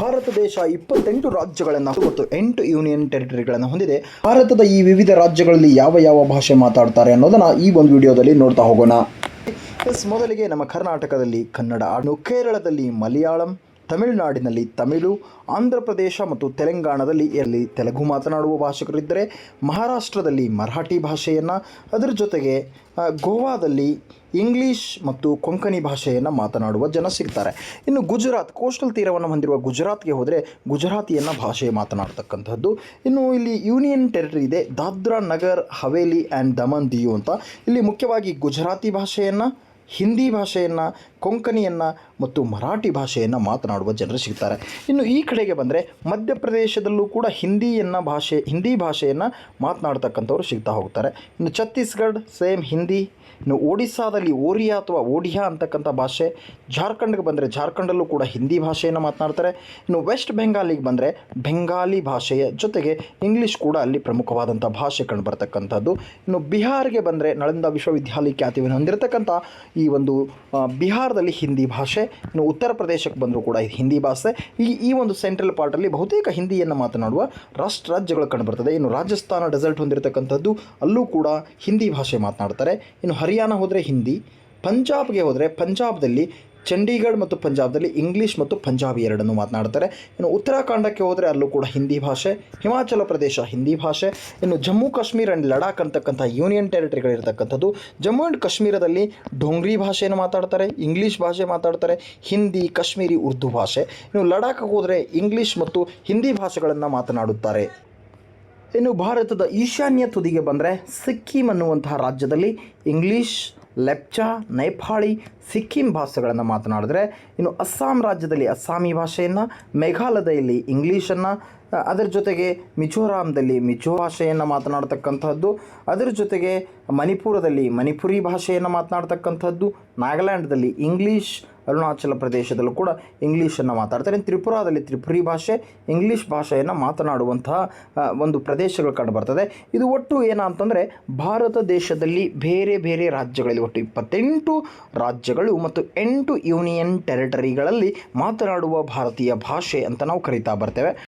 ಭಾರತ ದೇಶ ಇಪ್ಪತ್ತೆಂಟು ರಾಜ್ಯಗಳನ್ನು ಮತ್ತು ಎಂಟು ಯೂನಿಯನ್ ಟೆರಿಟರಿಗಳನ್ನು ಹೊಂದಿದೆ. ಭಾರತದ ಈ ವಿವಿಧ ರಾಜ್ಯಗಳಲ್ಲಿ ಯಾವ ಯಾವ ಭಾಷೆ ಮಾತಾಡ್ತಾರೆ ಅನ್ನೋದನ್ನ ಈ ಒಂದು ವಿಡಿಯೋದಲ್ಲಿ ನೋಡ್ತಾ ಹೋಗೋಣ. ಮೊದಲಿಗೆ ನಮ್ಮ ಕರ್ನಾಟಕದಲ್ಲಿ ಕನ್ನಡ ಕೇರಳದಲ್ಲಿ ಮಲಯಾಳಂ ತಮಿಳುನಾಡಿನಲ್ಲಿ ತಮಿಳು ಆಂಧ್ರ ಪ್ರದೇಶ ಮತ್ತು ತೆಲಂಗಾಣದಲ್ಲಿ ಎಲ್ಲಿ ತೆಲುಗು ಮಾತನಾಡುವ ಭಾಷಿಕರಿದ್ದರೆ ಮಹಾರಾಷ್ಟ್ರದಲ್ಲಿ ಮರಾಠಿ ಭಾಷೆಯನ್ನು, ಅದರ ಜೊತೆಗೆ ಗೋವಾದಲ್ಲಿ ಇಂಗ್ಲೀಷ್ ಮತ್ತು ಕೊಂಕಣಿ ಭಾಷೆಯನ್ನು ಮಾತನಾಡುವ ಜನ ಸಿಗ್ತಾರೆ. ಇನ್ನು ಗುಜರಾತ್, ಕೋಸ್ಟಲ್ ತೀರವನ್ನು ಹೊಂದಿರುವ ಗುಜರಾತ್ಗೆ ಹೋದರೆ ಗುಜರಾತಿಯನ್ನು ಭಾಷೆ ಮಾತನಾಡ್ತಕ್ಕಂಥದ್ದು ಇನ್ನು ಇಲ್ಲಿ ಯೂನಿಯನ್ ಟೆರಿಟರಿ ಇದೆ, ದಾದ್ರಾ ನಗರ್, ಹವೇಲಿ ಆ್ಯಂಡ್ ದಮನ್ ದಿಯು ಅಂತ. ಇಲ್ಲಿ ಮುಖ್ಯವಾಗಿ ಗುಜರಾತಿ ಭಾಷೆಯನ್ನು, ಹಿಂದಿ ಭಾಷೆಯನ್ನು ಕೊಂಕಣಿಯನ್ನು ಮತ್ತು ಮರಾಠಿ ಭಾಷೆಯನ್ನು ಮಾತನಾಡುವ ಜನರು ಸಿಗ್ತಾರೆ. ಇನ್ನು ಈ ಕಡೆಗೆ ಬಂದರೆ ಮಧ್ಯಪ್ರದೇಶದಲ್ಲೂ ಕೂಡ ಹಿಂದಿಯನ್ನು ಭಾಷೆ ಹಿಂದಿ ಭಾಷೆಯನ್ನು ಮಾತನಾಡ್ತಕ್ಕಂಥವ್ರು ಸಿಗ್ತಾ ಹೋಗ್ತಾರೆ. ಇನ್ನು ಛತ್ತೀಸ್ಗಢ ಸೇಮ್ ಹಿಂದಿ ಇನ್ನು ಒಡಿಸ್ಸಾದಲ್ಲಿ ಓರಿಯಾ ಅಥವಾ ಓಡಿಯಾ ಅಂತಕ್ಕಂಥ ಭಾಷೆ ಜಾರ್ಖಂಡ್ಗೆ ಬಂದರೆ ಜಾರ್ಖಂಡಲ್ಲೂ ಕೂಡ ಹಿಂದಿ ಭಾಷೆಯನ್ನು ಮಾತನಾಡ್ತಾರೆ. ಇನ್ನು ವೆಸ್ಟ್ ಬೆಂಗಾಲಿಗೆ ಬಂದರೆ ಬೆಂಗಾಲಿ ಭಾಷೆಯ ಜೊತೆಗೆ ಇಂಗ್ಲೀಷ್ ಕೂಡ ಅಲ್ಲಿ ಪ್ರಮುಖವಾದಂಥ ಭಾಷೆ ಕಂಡುಬರ್ತಕ್ಕಂಥದ್ದು. ಇನ್ನು ಬಿಹಾರ್ಗೆ ಬಂದರೆ ನಳಂದ ವಿಶ್ವವಿದ್ಯಾಲಯ ಖ್ಯಾತಿಯನ್ನು ಹೊಂದಿರತಕ್ಕಂಥ ಈ ಒಂದು ಆ, ಬಿಹಾರದಲ್ಲಿ ಹಿಂದಿ ಭಾಷೆ, ಇನ್ನು ಉತ್ತರ ಪ್ರದೇಶಕ್ಕೆ ಬಂದರೂ ಕೂಡ ಹಿಂದಿ ಭಾಷೆ. ಈ ಈ ಒಂದು ಸೆಂಟ್ರಲ್ ಪಾರ್ಟಲ್ಲಿ ಬಹುತೇಕ ಹಿಂದಿಯನ್ನು ಮಾತನಾಡುವ ರಾಷ್ಟ್ರ ರಾಜ್ಯಗಳು ಕಂಡುಬರ್ತದೆ. ಇನ್ನು ರಾಜಸ್ಥಾನ ಡೆಸರ್ಟ್ ಹೊಂದಿರತಕ್ಕಂಥದ್ದು ಅಲ್ಲೂ ಕೂಡ ಹಿಂದಿ ಭಾಷೆ ಮಾತನಾಡ್ತಾರೆ. ಇನ್ನು ಹರಿಯಾಣ ಹೋದರೆ ಹಿಂದಿ, ಪಂಜಾಬ್ಗೆ ಹೋದರೆ ಪಂಜಾಬ್ದಲ್ಲಿ ಚಂಡೀಗಢ ಮತ್ತು ಪಂಜಾಬ್ದಲ್ಲಿ ಇಂಗ್ಲೀಷ್ ಮತ್ತು ಪಂಜಾಬಿ ಎರಡನ್ನು ಮಾತನಾಡ್ತಾರೆ ಇನ್ನು ಉತ್ತರಾಖಂಡಕ್ಕೆ ಹೋದರೆ ಅಲ್ಲೂ ಕೂಡ ಹಿಂದಿ ಭಾಷೆ, ಹಿಮಾಚಲ ಪ್ರದೇಶ ಹಿಂದಿ ಭಾಷೆ, ಇನ್ನು ಜಮ್ಮು ಕಾಶ್ಮೀರ ಆ್ಯಂಡ್ ಲಡಾಖ್ ಅಂತಕ್ಕಂಥ ಯೂನಿಯನ್ ಟೆರಿಟರಿಗಳಿರ್ತಕ್ಕಂಥದ್ದು, ಜಮ್ಮು ಆ್ಯಂಡ್ ಕಾಶ್ಮೀರದಲ್ಲಿ ಡೋಂಗ್ರಿ ಭಾಷೆಯನ್ನು ಮಾತಾಡ್ತಾರೆ, ಇಂಗ್ಲೀಷ್ ಭಾಷೆ ಮಾತಾಡ್ತಾರೆ, ಹಿಂದಿ, ಕಾಶ್ಮೀರಿ, ಉರ್ದು ಭಾಷೆ. ಇನ್ನು ಲಡಾಖ್ಗೆ ಹೋದರೆ ಇಂಗ್ಲೀಷ್ ಮತ್ತು ಹಿಂದಿ ಭಾಷೆಗಳನ್ನು ಮಾತನಾಡುತ್ತಾರೆ. ಇನ್ನು ಭಾರತದ ಈಶಾನ್ಯ ತುದಿಗೆ ಬಂದರೆ ಸಿಕ್ಕಿಂ ಅನ್ನುವಂತಹ ರಾಜ್ಯದಲ್ಲಿ ಇಂಗ್ಲೀಷ್ ಲೆಪ್ಚಾ ನೇಪಾಳಿ ಸಿಕ್ಕಿಂ ಭಾಷೆಗಳನ್ನು ಮಾತನಾಡಿದ್ರೆ ಇನ್ನು ಅಸ್ಸಾಂ ರಾಜ್ಯದಲ್ಲಿ ಅಸ್ಸಾಮಿ ಭಾಷೆಯನ್ನು ಮೇಘಾಲಯದಲ್ಲಿ ಇಂಗ್ಲೀಷನ್ನು ಅದರ ಜೊತೆಗೆ ಮಿಜೋರಾಂದಲ್ಲಿ ಮಿಜೋ ಭಾಷೆಯನ್ನು ಮಾತನಾಡ್ತಕ್ಕಂಥದ್ದು ಅದರ ಜೊತೆಗೆ ಮಣಿಪುರದಲ್ಲಿ ಮಣಿಪುರಿ ಭಾಷೆಯನ್ನು ಮಾತನಾಡ್ತಕ್ಕಂಥದ್ದು ನಾಗಾಲ್ಯಾಂಡ್ದಲ್ಲಿ ಇಂಗ್ಲೀಷ್, ಅರುಣಾಚಲ ಪ್ರದೇಶದಲ್ಲೂ ಕೂಡ ಇಂಗ್ಲೀಷನ್ನು ಮಾತಾಡ್ತಾರೆ. ತ್ರಿಪುರಾದಲ್ಲಿ ತ್ರಿಪುರಿ ಭಾಷೆ, ಇಂಗ್ಲೀಷ್ ಭಾಷೆಯನ್ನು ಮಾತನಾಡುವಂತಹ ಒಂದು ಪ್ರದೇಶಗಳು ಕಂಡುಬರ್ತದೆ. ಇದು ಒಟ್ಟು ಏನಂತಂದರೆ ಭಾರತ ದೇಶದಲ್ಲಿ ಬೇರೆ ಬೇರೆ ರಾಜ್ಯಗಳಲ್ಲಿ ಒಟ್ಟು ಇಪ್ಪತ್ತೆಂಟು ರಾಜ್ಯಗಳು ಮತ್ತು ಎಂಟು ಯೂನಿಯನ್ ಟೆರಿಟರಿಗಳಲ್ಲಿ ಮಾತನಾಡುವ ಭಾರತೀಯ ಭಾಷೆ ಅಂತ ನಾವು ಕರಿತಾ ಬರ್ತೇವೆ.